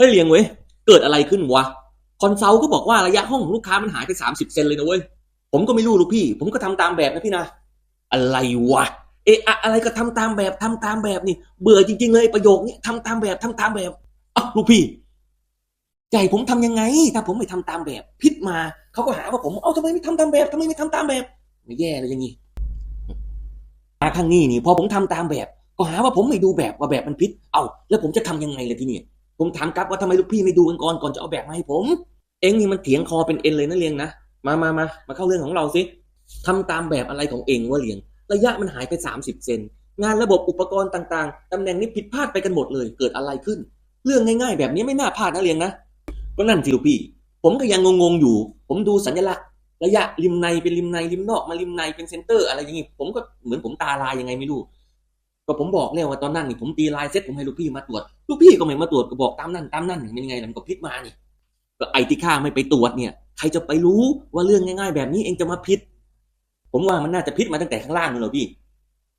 เฮ้ยเลียงเว้ยเกิดอะไรขึ้นวะคอนซัลก็บอกว่าระยะห้องของลูกค้ามันหายไปสามสิบเซนเลยนะเว้ยผมก็ไม่รู้ลูกพี่ ผมก็ทำตามแบบนะพี่นะ อะไรวะเอะอะอะไรก็ทำตามแบบทำตามแบบนี่ เบื่อจริง ๆ เลยประโยคนี้ทำตามแบบทำตามแบบอะลูกพี่ใจผมทำยังไง ถ้าผมไม่ทำตามแบบ พิษมาเขาก็หาว่าผมเอ้าทำไมไม่ทำตามแบบทำไมไม่ทำตามแบบไม่แย่เลยอย่างงี้มาข้างนี้นี่พอผมทำตามแบบ ก็หาว่าผมไม่ดูแบบว่าแบบมันพิษ เอ้าแล้วผมจะทำยังไงเลยทีนี้ ผมถามกลับว่าทำไมลูกพี่ไม่ดูกันก่อนก่อนจะเอาแบบมาให้ผม เองนี่มันเถียงคอเป็นเอ็นเลยนะเลียงนะมามามามาเข้าเรื่องของเราสิทำตามแบบอะไรของเองวะเลียง ระยะมันหายไปสามสิบเซนงานระบบอุปกรณ์ต่างๆตำแหน่งนี้ผิดพลาดไปกันหมดเลย เกิดอะไรขึ้น เรื่องง่ายๆ แบบนี้ไม่น่าพลาดนะเลียงนะก็นั่นสิลูกพี่ ผมก็ยังงงๆอยู่ ผมดูสัญลักษณ์ ระยะริมในเป็นริมในริมนอกมาริมในเป็นเซนเตอร์ อะไรอย่างงี้ผมก็เหมือนผมตาลายยังไงไม่รู้ ก็ผมบอกแล้วว่าตอนนั้นนี่ผมตีลายเซ็ตผมให้ลูกพี่มาตรวจ ลูกพี่ก็ไม่มาตรวจก็บอกตามนั่นตามนั่นเป็นยังไงมันก็พิษมานี่ก็ไอ้ที่ข้าไม่ไปตรวจเนี่ย ใครจะไปรู้ว่าเรื่องง่าย ๆ แบบนี้เองจะมาพิษผมว่ามันน่าจะพิษมาตั้งแต่ข้างล่างเหรอพี่